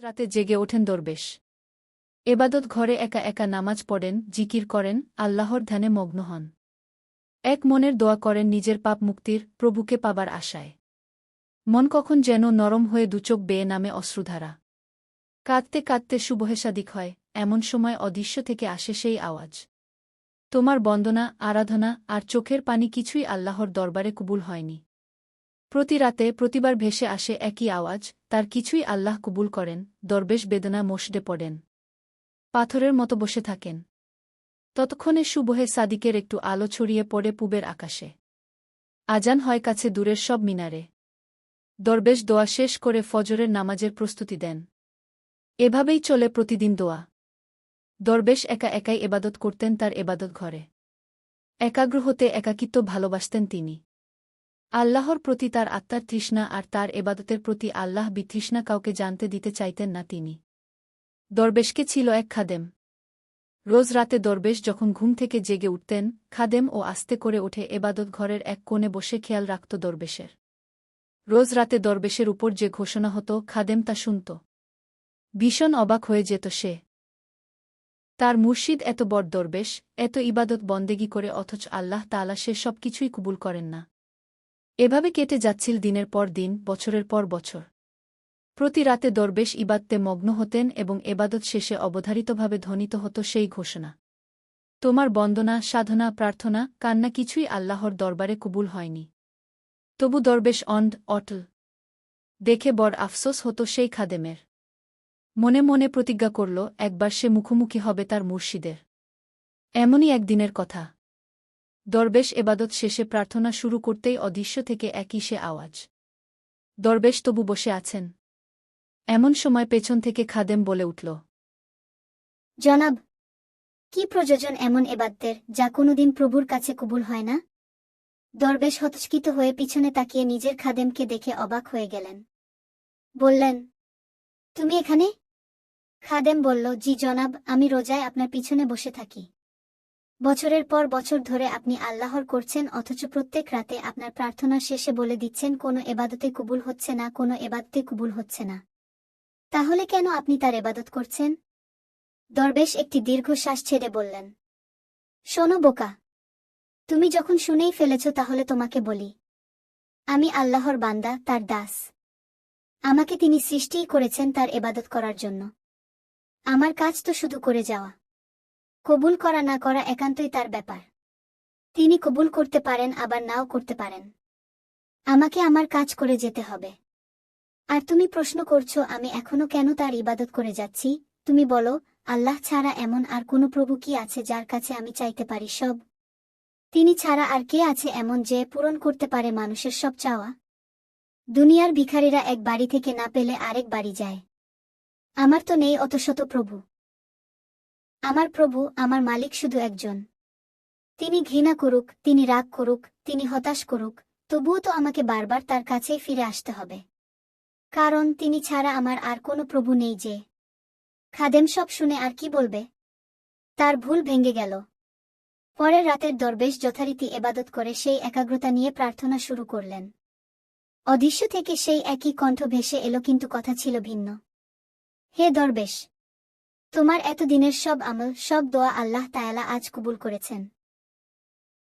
রাতে জেগে ওঠেন দরবেশ। এবাদত ঘরে একা একা নামাজ পড়েন, জিকির করেন, আল্লাহর ধ্যানে মগ্ন হন। এক মনের দোয়া করেন নিজের পাপ মুক্তির, প্রভুকে পাবার আশায়। মন কখন যেন নরম হয়ে দুচোখ বেয়ে নামে অশ্রুধারা। কাঁদতে কাঁদতে শুভহেসাদিক হয়, এমন সময় অদৃশ্য থেকে আসে সেই আওয়াজ। তোমার বন্দনা, আরাধনা আর চোখের পানি কিছুই আল্লাহর দরবারে কবুল হয়নি। প্রতি রাতে প্রতিবার ভেসে আসে একই আওয়াজ, তার কিছুই আল্লাহ কবুল করেন, দরবেশ বেদনা মশডে পড়েন। পাথরের মতো বসে থাকেন। ততক্ষণে সুবহে সাদিকের একটু আলো ছড়িয়ে পড়ে পূবের আকাশে। আজান হয় কাছে দূরের সব মিনারে। দরবেশ দোয়া শেষ করে ফজরের নামাজের প্রস্তুতি দেন। এভাবেই চলে প্রতিদিন দোয়া। দরবেশ একা একাই এবাদত করতেন তার এবাদত ঘরে। একাগ্র হতে একাকিত্ব ভালোবাসতেন তিনি। আল্লাহর প্রতি তার আত্মার তৃষ্ণা আর তার এবাদতের প্রতি আল্লাহ বিতৃষ্ণা কাউকে জানতে দিতে চাইতেন না তিনি। দরবেশকে ছিল এক খাদেম। রোজ রাতে দরবেশ যখন ঘুম থেকে জেগে উঠতেন, খাদেম ও আস্তে করে উঠে এবাদত ঘরের এক কোণে বসে খেয়াল রাখত দরবেশের। রোজ রাতে দরবেশের উপর যে ঘোষণা হতো, খাদেম তা শুনত। ভীষণ অবাক হয়ে যেত সে। তার মুর্শিদ এত বড় দরবেশ, এত ইবাদত বন্দেগি করে অথচ আল্লাহ তালা সে সব কিছুই কবুল করেন না। এভাবে কেটে যাচ্ছিল দিনের পর দিন, বছরের পর বছর। প্রতি রাতে দরবেশ ইবাদতে মগ্ন হতেন এবং এবাদত শেষে অবধারিতভাবে ধ্বনিত হতো সেই ঘোষণা। তোমার বন্দনা, সাধনা, প্রার্থনা, কান্না কিছুই আল্লাহর দরবারে কবুল হয়নি। তবু দরবেশ অন্ড অটল। দেখে বড় আফসোস হতো সেই খাদেমের। মনে মনে প্রতিজ্ঞা করল, একবার সে মুখোমুখি হবে তার মুর্শিদের। এমনই একদিনের কথা। দরবেশ এবাদত শেষে প্রার্থনা শুরু করতেই অদৃশ্য থেকে একই সে আওয়াজ। দরবেশ তবু বসে আছেন। এমন সময় পেছন থেকে খাদেম বলে উঠল, জনাব, কি প্রয়োজন এমন এবাদ্যের যা কোনোদিন প্রভুর কাছে কবুল হয় না? দরবেশ হতস্কিত হয়ে পিছনে তাকিয়ে নিজের খাদেমকে দেখে অবাক হয়ে গেলেন। বললেন, তুমি এখানে? খাদেম বলল, জি জনাব, আমি রোজায় আপনার পিছনে বসে থাকি। বছরের পর বছর ধরে আপনি আল্লাহর করছেন, অথচ প্রত্যেক রাতে আপনার প্রার্থনা শেষে বলে দিচ্ছেন, কোনো এবাদতে কবুল হচ্ছে না, কোনো এবাদতে কবুল হচ্ছে না। তাহলে কেন আপনি তার এবাদত করছেন? দরবেশ একটি দীর্ঘশ্বাস ছেড়ে বললেন, শোনো বোকা, তুমি যখন শুনেই ফেলেছ তাহলে তোমাকে বলি, আমি আল্লাহর বান্দা, তার দাস। আমাকে তিনি সৃষ্টিই করেছেন তার এবাদত করার জন্য। আমার কাজ তো শুধু করে যাওয়া। কবুল করা না করা একান্তই তার ব্যাপার। তিনি কবুল করতে পারেন, আবার নাও করতে পারেন। আমাকে আমার কাজ করে যেতে হবে। আর তুমি প্রশ্ন করছ, আমি এখনও কেন তার ইবাদত করে যাচ্ছি? তুমি বলো, আল্লাহ ছাড়া এমন আর কোনো প্রভু কি আছে যার কাছে আমি চাইতে পারি সব? তিনি ছাড়া আর কে আছে এমন যে পূরণ করতে পারে মানুষের সব চাওয়া? দুনিয়ার ভিখারিরা এক বাড়ি থেকে না পেলে আরেক বাড়ি যায়। আমার তো নেই অত শত প্রভু। আমার প্রভু আমার মালিক শুধু একজন। তিনি ঘৃণা করুক, তিনি রাগ করুক, তিনি হতাশ করুক, তবুও তো আমাকে বারবার তার কাছেই ফিরে আসতে হবে। কারণ তিনি ছাড়া আমার আর কোনো প্রভু নেই যে। খাদেম সব শুনে আর কি বলবে? তার ভুল ভেঙে গেল। পরের রাতের দরবেশ যথারীতি এবাদত করে সেই একাগ্রতা নিয়ে প্রার্থনা শুরু করলেন। অদৃশ্য থেকে সেই একই কণ্ঠ ভেসে এলো কিন্তু কথা ছিল ভিন্ন। হে দরবেশ! তোমার এতদিনের সব আমল সব দোয়া আল্লাহ তায়ালা আজ কবুল করেছেন।